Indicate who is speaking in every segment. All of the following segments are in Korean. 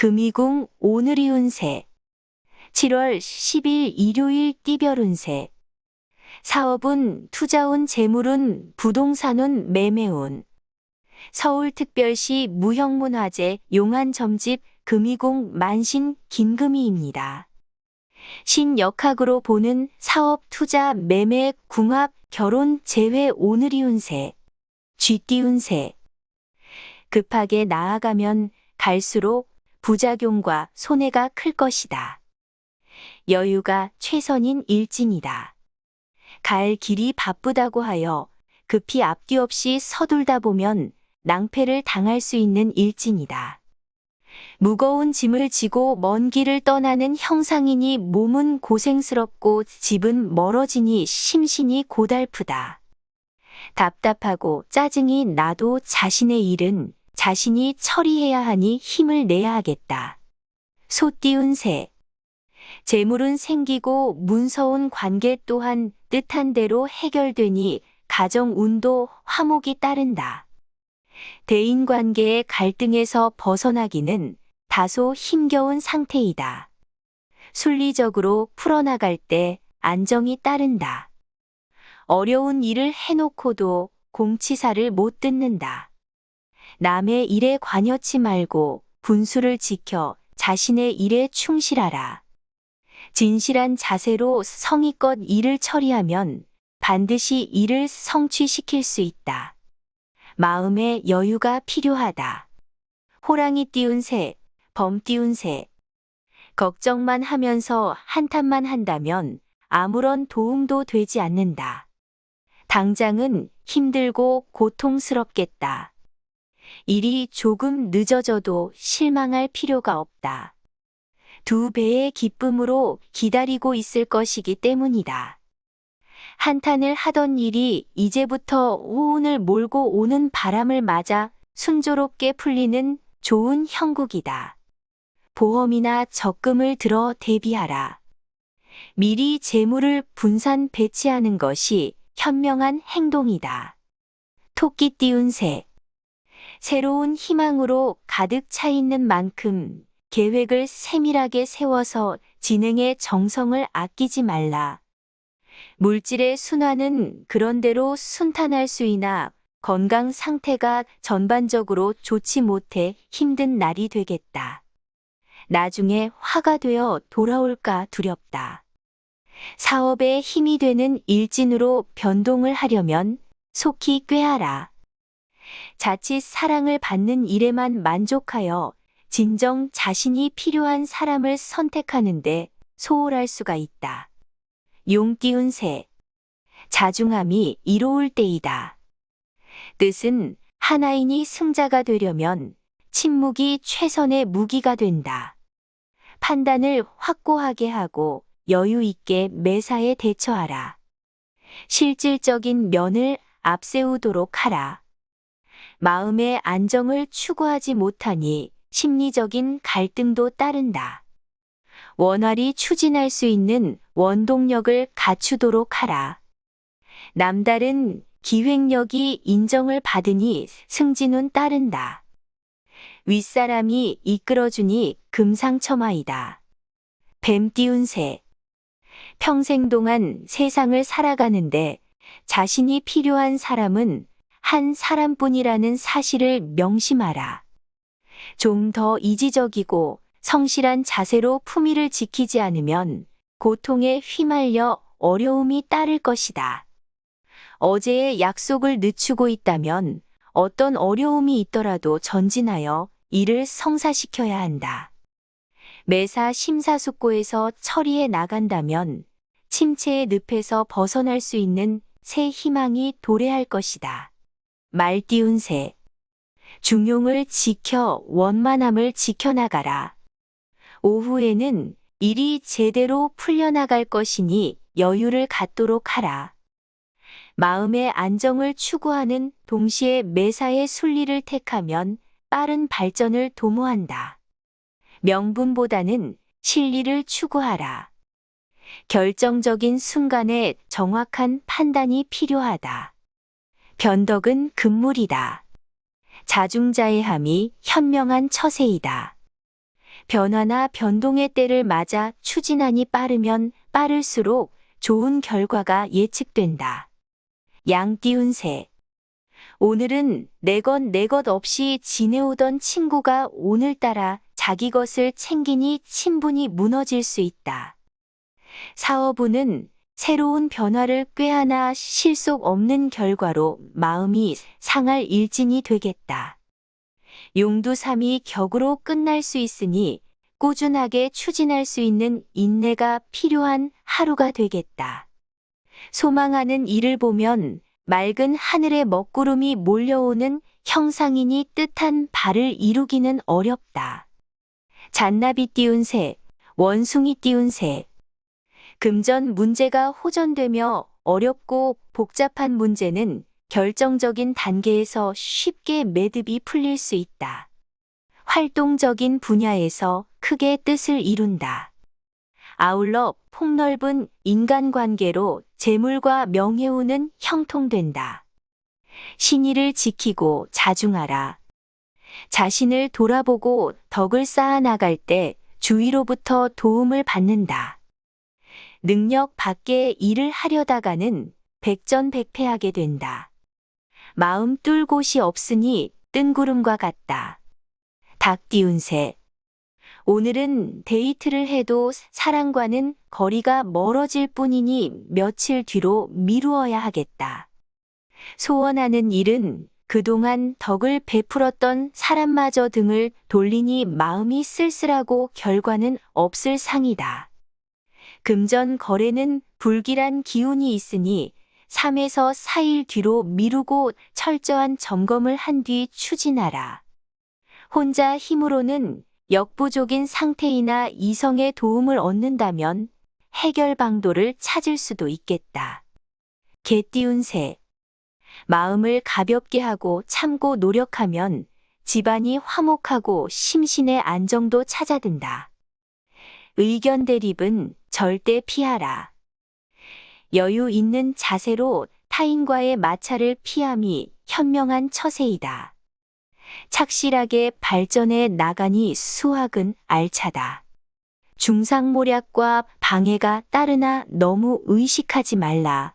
Speaker 1: 금이궁 오늘이 운세 7월 10일 일요일 띠별 운세 사업운, 투자운, 재물운, 부동산운, 매매운 서울특별시 무형문화재 용안점집 금이궁 만신 김금희입니다. 신역학으로 보는 사업, 투자, 매매, 궁합, 결혼, 재회 오늘이 운세 쥐띠 운세 급하게 나아가면 갈수록 부작용과 손해가 클 것이다. 여유가 최선인 일진이다. 갈 길이 바쁘다고 하여 급히 앞뒤 없이 서둘다 보면 낭패를 당할 수 있는 일진이다. 무거운 짐을 지고 먼 길을 떠나는 형상이니 몸은 고생스럽고 집은 멀어지니 심신이 고달프다. 답답하고 짜증이 나도 자신의 일은 자신이 처리해야 하니 힘을 내야 하겠다. 소띠운 새. 재물은 생기고 문서운 관계 또한 뜻한 대로 해결되니 가정 운도 화목이 따른다. 대인 관계의 갈등에서 벗어나기는 다소 힘겨운 상태이다. 순리적으로 풀어나갈 때 안정이 따른다. 어려운 일을 해놓고도 공치사를 못 듣는다. 남의 일에 관여치 말고 분수를 지켜 자신의 일에 충실하라. 진실한 자세로 성의껏 일을 처리하면 반드시 일을 성취시킬 수 있다. 마음의 여유가 필요하다. 호랑이 띄운 새, 범 띄운 새. 걱정만 하면서 한탄만 한다면 아무런 도움도 되지 않는다. 당장은 힘들고 고통스럽겠다. 일이 조금 늦어져도 실망할 필요가 없다. 두 배의 기쁨으로 기다리고 있을 것이기 때문이다. 한탄을 하던 일이 이제부터 호운을 몰고 오는 바람을 맞아 순조롭게 풀리는 좋은 형국이다. 보험이나 적금을 들어 대비하라. 미리 재물을 분산 배치하는 것이 현명한 행동이다. 토끼 띄운 새. 새로운 희망으로 가득 차 있는 만큼 계획을 세밀하게 세워서 진행에 정성을 아끼지 말라. 물질의 순환은 그런대로 순탄할 수 있나 건강 상태가 전반적으로 좋지 못해 힘든 날이 되겠다. 나중에 화가 되어 돌아올까 두렵다. 사업에 힘이 되는 일진으로 변동을 하려면 속히 꾀하라. 자칫 사랑을 받는 일에만 만족하여 진정 자신이 필요한 사람을 선택하는데 소홀할 수가 있다. 용 띄운 새. 자중함이 이로울 때이다. 뜻은 하나인이 승자가 되려면 침묵이 최선의 무기가 된다. 판단을 확고하게 하고 여유 있게 매사에 대처하라. 실질적인 면을 앞세우도록 하라. 마음의 안정을 추구하지 못하니 심리적인 갈등도 따른다. 원활히 추진할 수 있는 원동력을 갖추도록 하라. 남다른 기획력이 인정을 받으니 승진은 따른다. 윗사람이 이끌어주니 금상첨화이다. 뱀 띄운 새. 평생 동안 세상을 살아가는데 자신이 필요한 사람은 한 사람뿐이라는 사실을 명심하라. 좀 더 이지적이고 성실한 자세로 품위를 지키지 않으면 고통에 휘말려 어려움이 따를 것이다. 어제의 약속을 늦추고 있다면 어떤 어려움이 있더라도 전진하여 일을 성사시켜야 한다. 매사 심사숙고해서 처리해 나간다면 침체의 늪에서 벗어날 수 있는 새 희망이 도래할 것이다. 말 띄운 새. 중용을 지켜 원만함을 지켜나가라. 오후에는 일이 제대로 풀려나갈 것이니 여유를 갖도록 하라. 마음의 안정을 추구하는 동시에 매사의 순리를 택하면 빠른 발전을 도모한다. 명분보다는 실리를 추구하라. 결정적인 순간에 정확한 판단이 필요하다. 변덕은 금물이다. 자중자애함이 현명한 처세이다. 변화나 변동의 때를 맞아 추진안이 빠르면 빠를수록 좋은 결과가 예측된다. 양띠운 새. 오늘은 내 것 내 것 없이 지내오던 친구가 오늘따라 자기 것을 챙기니 친분이 무너질 수 있다. 사업운은 새로운 변화를 꾀하나 실속 없는 결과로 마음이 상할 일진이 되겠다. 용두삼이 격으로 끝날 수 있으니 꾸준하게 추진할 수 있는 인내가 필요한 하루가 되겠다. 소망하는 이를 보면 맑은 하늘에 먹구름이 몰려오는 형상이니 뜻한 바를 이루기는 어렵다. 잔나비 띄운 새, 원숭이 띄운 새. 금전 문제가 호전되며 어렵고 복잡한 문제는 결정적인 단계에서 쉽게 매듭이 풀릴 수 있다. 활동적인 분야에서 크게 뜻을 이룬다. 아울러 폭넓은 인간관계로 재물과 명예우는 형통된다. 신의를 지키고 자중하라. 자신을 돌아보고 덕을 쌓아 나갈 때 주위로부터 도움을 받는다. 능력 밖의 일을 하려다가는 백전백패하게 된다. 마음 뚫 곳이 없으니 뜬구름과 같다. 닭 띄운 새. 오늘은 데이트를 해도 사랑과는 거리가 멀어질 뿐이니 며칠 뒤로 미루어야 하겠다. 소원하는 일은 그동안 덕을 베풀었던 사람마저 등을 돌리니 마음이 쓸쓸하고 결과는 없을 상이다. 금전 거래는 불길한 기운이 있으니 3에서 4일 뒤로 미루고 철저한 점검을 한 뒤 추진하라. 혼자 힘으로는 역부족인 상태이나 이성의 도움을 얻는다면 해결 방도를 찾을 수도 있겠다. 개띄운 새. 마음을 가볍게 하고 참고 노력하면 집안이 화목하고 심신의 안정도 찾아든다. 의견 대립은 절대 피하라. 여유 있는 자세로 타인과의 마찰을 피함이 현명한 처세이다. 착실하게 발전해 나가니 수학은 알차다. 중상모략과 방해가 따르나 너무 의식하지 말라.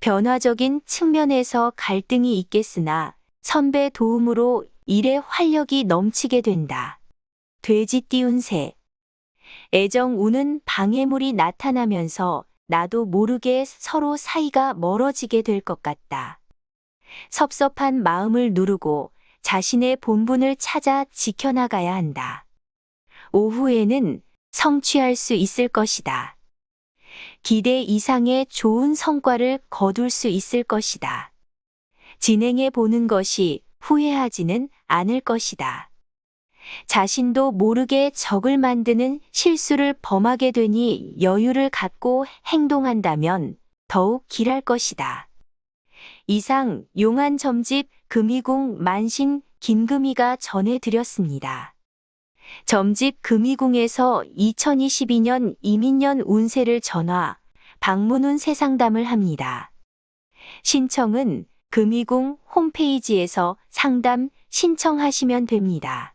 Speaker 1: 변화적인 측면에서 갈등이 있겠으나 선배 도움으로 일에 활력이 넘치게 된다. 돼지 띄운 새. 애정 우는 방해물이 나타나면서 나도 모르게 서로 사이가 멀어지게 될 것 같다. 섭섭한 마음을 누르고 자신의 본분을 찾아 지켜나가야 한다. 오후에는 성취할 수 있을 것이다. 기대 이상의 좋은 성과를 거둘 수 있을 것이다. 진행해 보는 것이 후회하지는 않을 것이다. 자신도 모르게 적을 만드는 실수를 범하게 되니 여유를 갖고 행동한다면 더욱 길할 것이다. 이상 용한 점집 금이궁 만신 김금이가 전해드렸습니다. 점집 금이궁에서 2022년 이민년 운세를 전화, 방문운 세상담을 합니다. 신청은 금이궁 홈페이지에서 상담 신청하시면 됩니다.